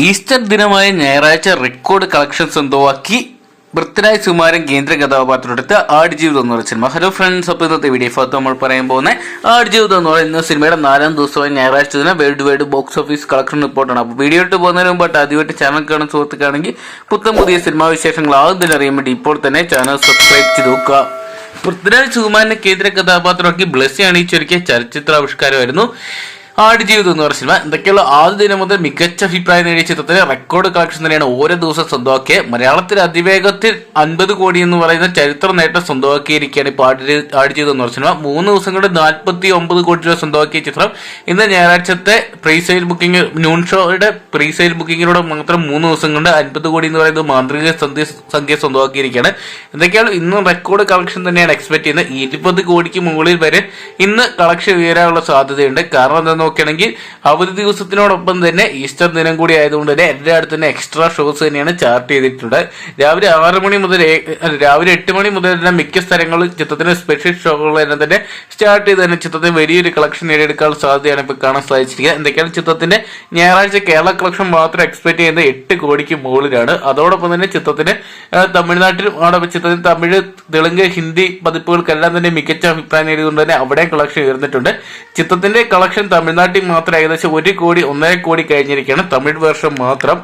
Easter ദിനമായ ഞായറാഴ്ച record collection സ്വന്തമാക്കി പൃഥ്വിരാജ് സുമാരൻ കേന്ദ്ര കഥാപാത്രമെടുത്ത ആടുജീവിതം എന്ന് പറയുന്ന സിനിമ ഹലോ ഫ്രണ്ട്സ് അപ്പോൾ ഇന്നത്തെ വീഡിയോ ഭാഗത്ത് നമ്മൾ പറയാൻ പോകുന്ന ആടുജീവിതം എന്ന് പറയുന്ന സിനിമയുടെ നാലാം ദിവസമായ ഞായറാഴ്ച ദിനം world wide box office collection റിപ്പോർട്ടാണ് അപ്പോൾ വീഡിയോ ഇട്ട് പോകുന്നതിന് മുമ്പായിട്ട് ആദ്യമായിട്ട് ചാനൽ കാണുന്ന സുഹൃത്തുക്കാണെങ്കിൽ പുത്തം പുതിയ സിനിമാ വിശേഷങ്ങൾ ആദ്യം അറിയാൻ വേണ്ടി ഇപ്പോൾ തന്നെ ചാനൽ സബ്സ്ക്രൈബ് ചെയ്ത് നോക്കുക. പൃഥ്വിരാജ് സുകുമാരന്റെ കേന്ദ്ര കഥാപാത്രമാക്കി ബ്ലസ്സി അണിയിച്ചൊരുക്കിയ ചലച്ചിത്രാവിഷ്കാരമായിരുന്നു. ആടുജീവിതം എന്ന് പറഞ്ഞ സിനിമ എന്തൊക്കെയുള്ള ആദ്യ ദിനം മുതൽ മികച്ച അഭിപ്രായം നേടിയ ചിത്രത്തിന് റെക്കോർഡ് കളക്ഷൻ തന്നെയാണ് ഓരോ ദിവസം സ്വന്തമാക്കിയത് മലയാളത്തിൽ അതിവേഗത്തിൽ അൻപത് കോടി എന്ന് പറയുന്ന ചരിത്ര നേട്ടം സ്വന്തമാക്കിയിരിക്കുകയാണ് ഇപ്പോൾ ആട് ആടുജീവിതം എന്ന് പറഞ്ഞ സിനിമ മൂന്ന് ദിവസം കൊണ്ട് നാൽപ്പത്തി ഒമ്പത് കോടി രൂപ സ്വന്തമാക്കിയ ചിത്രം. ഇന്ന് ഞായറാഴ്ചത്തെ പ്രീ സെയിൽ ബുക്കിംഗ് ന്യൂൺ ഷോയുടെ പ്രീ സെയിൽ ബുക്കിങ്ങിലൂടെ മാത്രം മൂന്ന് ദിവസം കൊണ്ട് അൻപത് കോടി എന്ന് പറയുന്നത് മാന്ത്രിക സംഖ്യ സ്വന്തമാക്കിയിരിക്കുകയാണ്. എന്തൊക്കെയാണ് ഇന്ന് റെക്കോർഡ് കളക്ഷൻ തന്നെയാണ് എക്സ്പെക്ട് ചെയ്യുന്നത്? ഇരുപത് കോടിക്ക് മുകളിൽ വരെ ഇന്ന് കളക്ഷൻ ഉയരാനുള്ള സാധ്യതയുണ്ട്. കാരണം എന്താ നോക്കുകയാണെങ്കിൽ അവധി ദിവസത്തിനോടൊപ്പം തന്നെ ഈസ്റ്റർ ദിനം കൂടി ആയതുകൊണ്ട് തന്നെ എല്ലാ അടുത്ത് തന്നെ എക്സ്ട്രാ ഷോസ് തന്നെയാണ് ചാർട്ട് ചെയ്തിട്ടുണ്ട് രാവിലെ ആറ് മണി മുതൽ രാവിലെ എട്ട് മണി മുതൽ തന്നെ മിക്ക സ്ഥലങ്ങളിൽ ചിത്രത്തിന് സ്പെഷ്യൽ ഷോകൾ തന്നെ തന്നെ സ്റ്റാർട്ട് ചെയ്ത് തന്നെ ചിത്രത്തിന് വലിയൊരു കളക്ഷൻ നേടിയെടുക്കാനുള്ള സാധ്യതയാണ് ഇപ്പോൾ കാണാൻ സാധിച്ചിരിക്കുന്നത്. എന്തൊക്കെയാണ് ചിത്രത്തിന്റെ ഞായറാഴ്ച കേരള കളക്ഷൻ മാത്രം എക്സ്പെക്ട് ചെയ്യുന്നത് എട്ട് കോടിക്ക് മുകളിലാണ്. അതോടൊപ്പം തന്നെ ചിത്രത്തിന് തമിഴ്നാട്ടിലും അവിടെ ചിത്രത്തിന് തമിഴ് തെലുങ്ക് ഹിന്ദി പതിപ്പുകൾക്കെല്ലാം തന്നെ മികച്ച അഭിപ്രായം നേടിയതുകൊണ്ട് തന്നെ അവിടെ കളക്ഷൻ ഉയർന്നിട്ടുണ്ട്. ചിത്രത്തിന്റെ കളക്ഷൻ തമിഴ്നാട്ടിൽ മാത്രം ഏകദേശം ഒരു കോടി ഒന്നര കോടി കഴിഞ്ഞിരിക്കുകയാണ് തമിഴ് വേർഷൻ മാത്രം.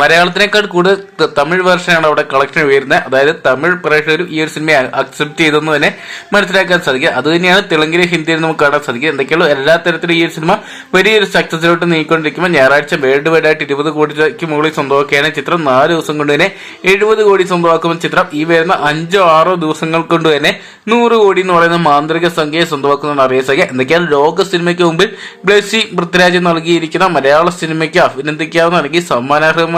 മലയാളത്തിനേക്കാൾ കൂടുതൽ തമിഴ് വേർഷനാണ് അവിടെ കളക്ഷൻ ഉയരുന്നത് അതായത് തമിഴ് പ്രേക്ഷകർ ഈ ഒരു സിനിമ അക്സെപ്റ്റ് ചെയ്തെന്ന് തന്നെ മനസ്സിലാക്കാൻ സാധിക്കുക. അത് തന്നെയാണ് തെലുങ്കിലും ഹിന്ദിയിലും നമുക്ക് കാണാൻ സാധിക്കുക. എന്തൊക്കെയുള്ളൂ എല്ലാ തരത്തിലും ഈ ഒരു സിനിമ വലിയൊരു സക്സസിലോട്ട് നീക്കൊണ്ടിരിക്കുമ്പോൾ ഞായറാഴ്ച വേൾഡ് വൈഡ് ആയിട്ട് ഇരുപത് കോടിക്ക് മുകളിൽ സ്വന്തമാക്കിയാണ് ചിത്രം. നാല് ദിവസം കൊണ്ട് തന്നെ എഴുപത് കോടി സ്വന്തമാക്കുമ്പോൾ ചിത്രം. ഈ വരുന്ന അഞ്ചോ ആറോ ദിവസങ്ങൾ കൊണ്ട് തന്നെ നൂറ് കോടി എന്ന് പറയുന്ന മാന്ത്രിക സംഖ്യയെ സ്വന്തമാക്കുന്നതാണ് അറിയാൻ സാധിക്കുക. എന്തൊക്കെയാണ്? ലോക സിനിമയ്ക്ക് മുമ്പിൽ ബ്ലസ്സി പൃഥ്വിരാജ് നൽകിയിരിക്കുന്ന മലയാള സിനിമയ്ക്ക് അഭിനന്ദിക്കാവുന്ന അല്ലെങ്കിൽ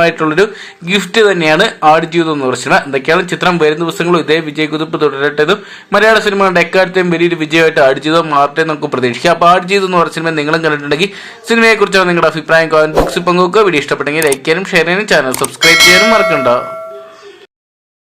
സമ്മാനാർഹമായിട്ടുള്ളൊരു ഗിഫ്റ്റ് തന്നെയാണ് ആടുജീവിതം എന്ന് പറയുന്നത് എന്തൊക്കെയാണ്? ചിത്രം വരുന്ന ദിവസങ്ങളും ഇതേ വിജയകുതിപ്പ് തുടരട്ടതും മലയാള സിനിമകളുടെ എക്കാലത്തെയും വലിയൊരു വിജയമായിട്ട് ആടുജീവിതം മാറട്ടെ നമുക്ക് പ്രതീക്ഷിക്കാം. അപ്പോൾ ആടുജീവിതം എന്ന് പറഞ്ഞ സിനിമ നിങ്ങളും കണ്ടിട്ടുണ്ടെങ്കിൽ സിനിമയെക്കുറിച്ചാണ് നിങ്ങളുടെ അഭിപ്രായം കമന്റ് ബോക്സിൽ പങ്കുവെക്കുക. വീഡിയോ ഇഷ്ടപ്പെട്ടെങ്കിൽ ലൈക്ക് ചെയ്യാനും ഷെയർ ചെയ്യാനും ചാനൽ സബ്സ്ക്രൈബ് ചെയ്യാനും മറക്കണ്ട.